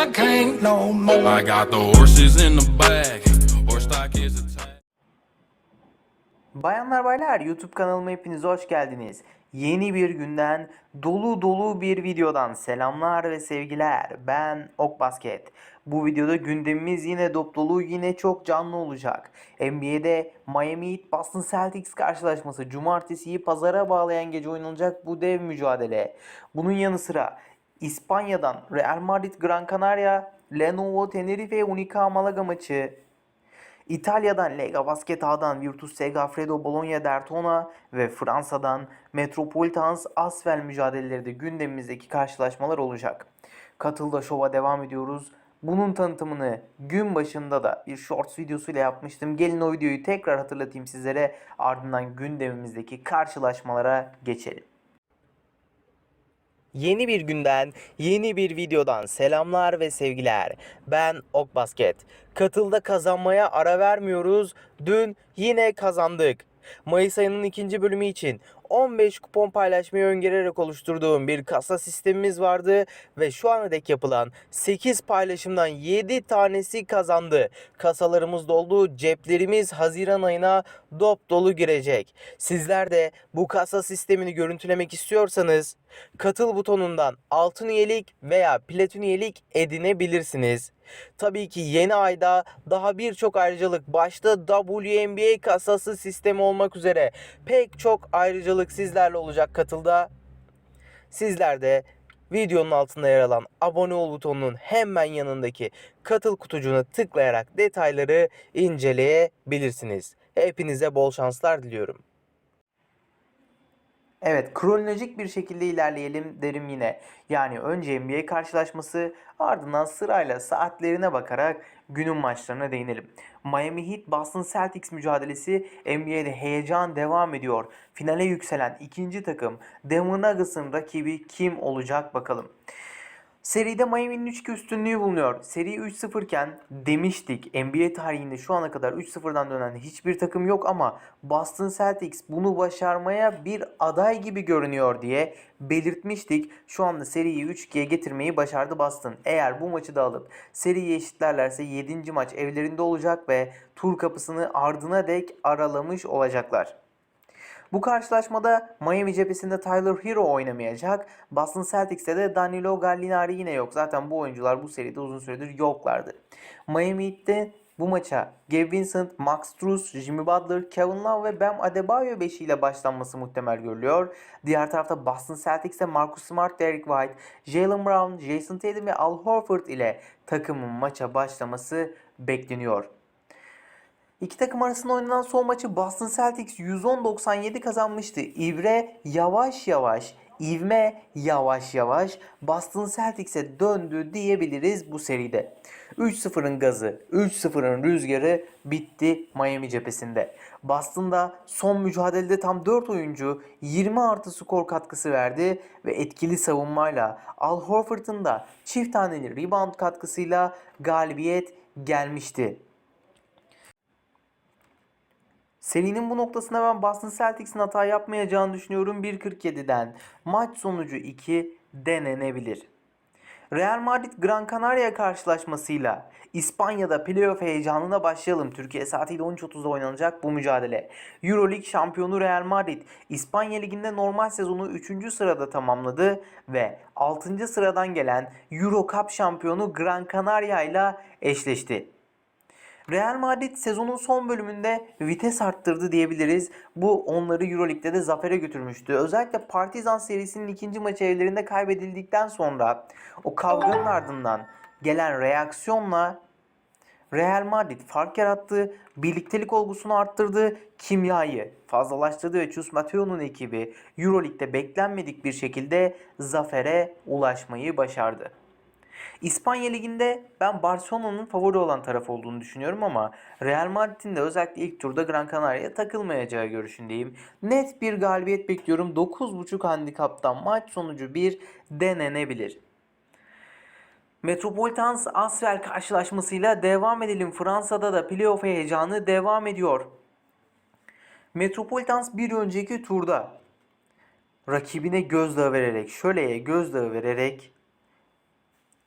I can't no more. I got the horses in the back. Horse stock is attached. Bayanlar baylar YouTube kanalıma hepiniz hoş geldiniz. Yeni bir günden dolu dolu bir videodan selamlar ve sevgiler. Ben Ok Basket. Bu videoda gündemimiz yine dop dolu yine çok canlı olacak. NBA'de Miami Heat Boston Celtics karşılaşması cumartesiyi pazara bağlayan gece oynanacak bu dev mücadele. Bunun yanı sıra İspanya'dan Real Madrid Gran Canaria, Lenovo Tenerife Unica Malaga maçı, İtalya'dan Lega Basket A'dan Virtus Segafredo Bologna Dertona ve Fransa'dan Metropolitans Asvel mücadeleleri de gündemimizdeki karşılaşmalar olacak. Katılda şova devam ediyoruz. Bunun tanıtımını gün başında da bir shorts videosuyla yapmıştım. Gelin o videoyu tekrar hatırlatayım sizlere. Ardından gündemimizdeki karşılaşmalara geçelim. Yeni bir günden, yeni bir videodan selamlar ve sevgiler. Ben Ok Basket. Katılda kazanmaya ara vermiyoruz. Dün yine kazandık. Mayıs ayının ikinci bölümü için 15 kupon paylaşmayı öngörerek oluşturduğum bir kasa sistemimiz vardı ve şu ana dek yapılan 8 paylaşımdan 7 tanesi kazandı. Kasalarımız doldu, ceplerimiz Haziran ayına dop dolu girecek. Sizler de bu kasa sistemini görüntülemek istiyorsanız katıl butonundan altın üyelik veya platin üyelik edinebilirsiniz. Tabii ki yeni ayda daha birçok ayrıcalık başta WNBA kasası sistemi olmak üzere pek çok ayrıcalık sizlerle olacak katılda. Sizler de videonun altında yer alan abone ol butonunun hemen yanındaki katıl kutucuğuna tıklayarak detayları inceleyebilirsiniz. Hepinize bol şanslar diliyorum. Evet, kronolojik bir şekilde ilerleyelim derim yine. Yani önce NBA karşılaşması, ardından sırayla saatlerine bakarak günün maçlarına değinelim. Miami Heat Boston Celtics mücadelesi NBA'de heyecan devam ediyor. Finale yükselen ikinci takım Denver Nuggets'ın rakibi kim olacak bakalım. Seride Miami'nin 3-2 üstünlüğü bulunuyor. Seri 3-0 iken demiştik NBA tarihinde şu ana kadar 3-0'dan dönen hiçbir takım yok ama Boston Celtics bunu başarmaya bir aday gibi görünüyor diye belirtmiştik. Şu anda seriyi 3-2'ye getirmeyi başardı Boston. Eğer bu maçı da alıp seriyi eşitlerlerse 7. maç evlerinde olacak ve tur kapısını ardına dek aralamış olacaklar. Bu karşılaşmada Miami cephesinde Tyler Hero oynamayacak. Boston Celtics'te de Danilo Gallinari yine yok. Zaten bu oyuncular bu seride uzun süredir yoklardı. Miami Heat'te bu maça Gabe Vincent, Max Strus, Jimmy Butler, Kevin Love ve Bam Adebayo beşiyle başlanması muhtemel görülüyor. Diğer tarafta Boston Celtics'te Marcus Smart, Derek White, Jalen Brown, Jason Tatum ve Al Horford ile takımın maça başlaması bekleniyor. İki takım arasında oynanan son maçı Boston Celtics 110-97 kazanmıştı. İvre yavaş yavaş, ivme yavaş yavaş Boston Celtics'e döndü diyebiliriz bu seride. 3-0'ın gazı, 3-0'ın rüzgarı bitti Miami cephesinde. Boston'da son mücadelede tam 4 oyuncu 20 artı skor katkısı verdi ve etkili savunmayla Al Horford'un da çift taneli rebound katkısıyla galibiyet gelmişti. Serinin bu noktasında ben Boston Celtics'in hata yapmayacağını düşünüyorum 1.47'den. Maç sonucu 2 denenebilir. Real Madrid Gran Canaria karşılaşmasıyla İspanya'da playoff heyecanına başlayalım. Türkiye saatiyle 13.30'da oynanacak bu mücadele. Euroleague şampiyonu Real Madrid İspanya Ligi'nde normal sezonu 3. sırada tamamladı ve 6. sıradan gelen Euro Cup şampiyonu Gran Canaria ile eşleşti. Real Madrid sezonun son bölümünde vites arttırdı diyebiliriz. Bu onları Euroleague'de de zafere götürmüştü. Özellikle Partizan serisinin ikinci maçı evlerinde kaybedildikten sonra o kavganın ardından gelen reaksiyonla Real Madrid fark yarattı, birliktelik olgusunu arttırdı, kimyayı fazlalaştırdı ve Chus Mateo'nun ekibi Euroleague'de beklenmedik bir şekilde zafere ulaşmayı başardı. İspanya Ligi'nde ben Barcelona'nın favori olan taraf olduğunu düşünüyorum ama Real Madrid'in de özellikle ilk turda Gran Canaria'ya takılmayacağı görüşündeyim. Net bir galibiyet bekliyorum. 9.5 handikaptan maç sonucu 1 denenebilir. Metropolitans Asvel karşılaşmasıyla devam edelim. Fransa'da da playoff heyecanı devam ediyor. Metropolitans bir önceki turda rakibine gözdağı vererek, şöleye gözdağı vererek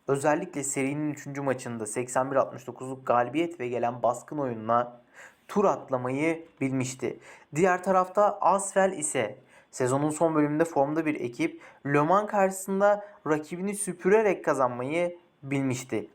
özellikle serinin 3. maçında 81-69'luk galibiyet ve gelen baskın oyunla tur atlamayı bilmişti. Diğer tarafta Asvel ise sezonun son bölümünde formda bir ekip Le Mans karşısında rakibini süpürerek kazanmayı bilmişti.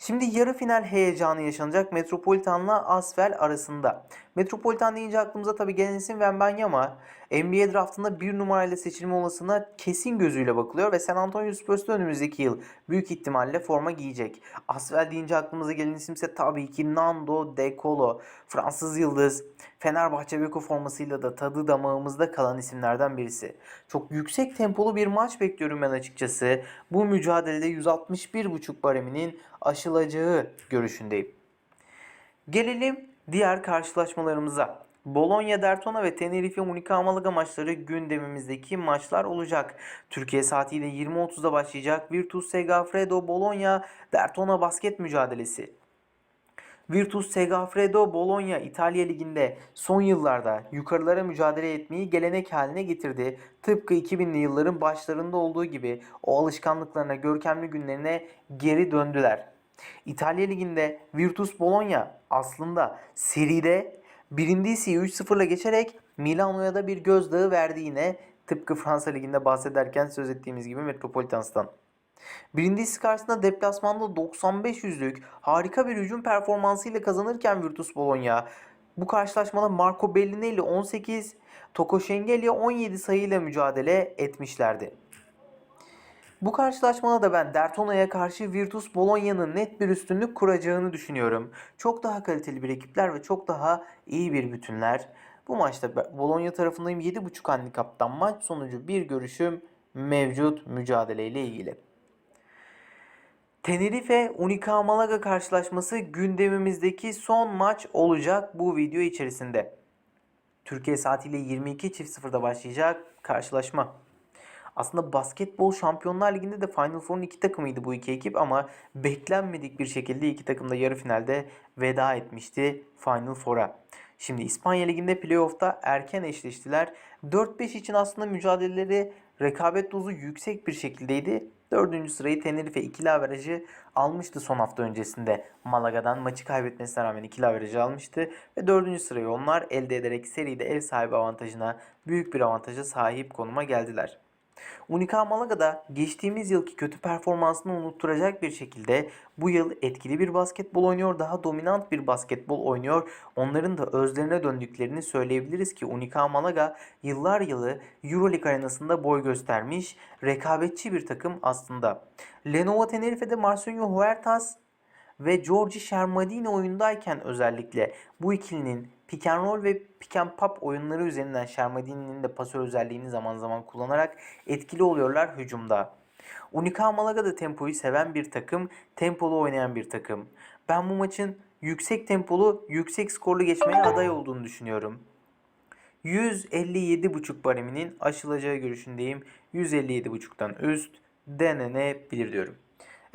Şimdi yarı final heyecanı yaşanacak Metropolitan'la Asvel arasında. Metropolitan deyince aklımıza tabii gelen isim Wembanyama. NBA draftında bir numarayla seçilme olasılığına kesin gözüyle bakılıyor ve San Antonio Spurs önümüzdeki yıl büyük ihtimalle forma giyecek. Asvel deyince aklımıza gelen isim ise tabii ki Nando De Colo. Fransız yıldız. Fenerbahçe Beko formasıyla da tadı damağımızda kalan isimlerden birisi. Çok yüksek tempolu bir maç bekliyorum ben açıkçası. Bu mücadelede 161.5 bareminin aşılacağı görüşündeyim. Gelelim diğer karşılaşmalarımıza. Bologna, Dertona ve Tenerife Unica Malaga maçları gündemimizdeki maçlar olacak. Türkiye saatiyle 20.30'da başlayacak Virtus Segafredo Bologna Dertona basket mücadelesi. Virtus Segafredo Bologna İtalya Ligi'nde son yıllarda yukarılara mücadele etmeyi gelenek haline getirdi. Tıpkı 2000'li yılların başlarında olduğu gibi o alışkanlıklarına, görkemli günlerine geri döndüler. İtalya Ligi'nde Virtus Bologna aslında seride Brindisi'yi 3-0'la geçerek Milano'ya da bir gözdağı verdi yine. Tıpkı Fransa Ligi'nde bahsederken söz ettiğimiz gibi Metropolitans'tan. Brindisi karşısında deplasmanda 95 yüzlük harika bir hücum performansıyla kazanırken Virtus Bologna bu karşılaşmada Marco Bellinelli 18, Toko Şengelya 17 sayıyla mücadele etmişlerdi. Bu karşılaşmada da ben Dertona'ya karşı Virtus Bologna'nın net bir üstünlük kuracağını düşünüyorum. Çok daha kaliteli bir ekipler ve çok daha iyi bir bütünler. Bu maçta Bologna tarafındayım 7.5 handikaptan maç sonucu bir görüşüm mevcut mücadeleyle ilgili. Tenerife Unica Malaga karşılaşması gündemimizdeki son maç olacak bu video içerisinde. Türkiye saatiyle 22.00'da başlayacak karşılaşma. Aslında basketbol Şampiyonlar Ligi'nde de Final Four'un iki takımıydı bu iki ekip ama beklenmedik bir şekilde iki takım da yarı finalde veda etmişti Final Four'a. Şimdi İspanya Ligi'nde playoff'ta erken eşleştiler. 4-5 için aslında mücadeleleri rekabet dozu yüksek bir şekildeydi. Dördüncü sırayı Tenerife ikili averajı almıştı son hafta öncesinde. Malaga'dan maçı kaybetmesine rağmen ikili averajı almıştı. Ve dördüncü sırayı onlar elde ederek seride ev sahibi avantajına büyük bir avantaja sahip konuma geldiler. Unica Malaga'da geçtiğimiz yılki kötü performansını unutturacak bir şekilde bu yıl etkili bir basketbol oynuyor, daha dominant bir basketbol oynuyor. Onların da özlerine döndüklerini söyleyebiliriz ki Unica Malaga yıllar yılı Euroleague arenasında boy göstermiş, rekabetçi bir takım aslında. Lenovo Tenerife'de Marcinho Huertas ve Georgi Shermadini oyundayken özellikle bu ikilinin pick and roll ve pick and pop oyunları üzerinden Shermadini'nin de pasör özelliğini zaman zaman kullanarak etkili oluyorlar hücumda. Unica Malaga da tempoyu seven bir takım, tempolu oynayan bir takım. Ben bu maçın yüksek tempolu, yüksek skorlu geçmeye aday olduğunu düşünüyorum. 157.5 bareminin aşılacağı görüşündeyim. 157.5'tan üst denenebilir diyorum.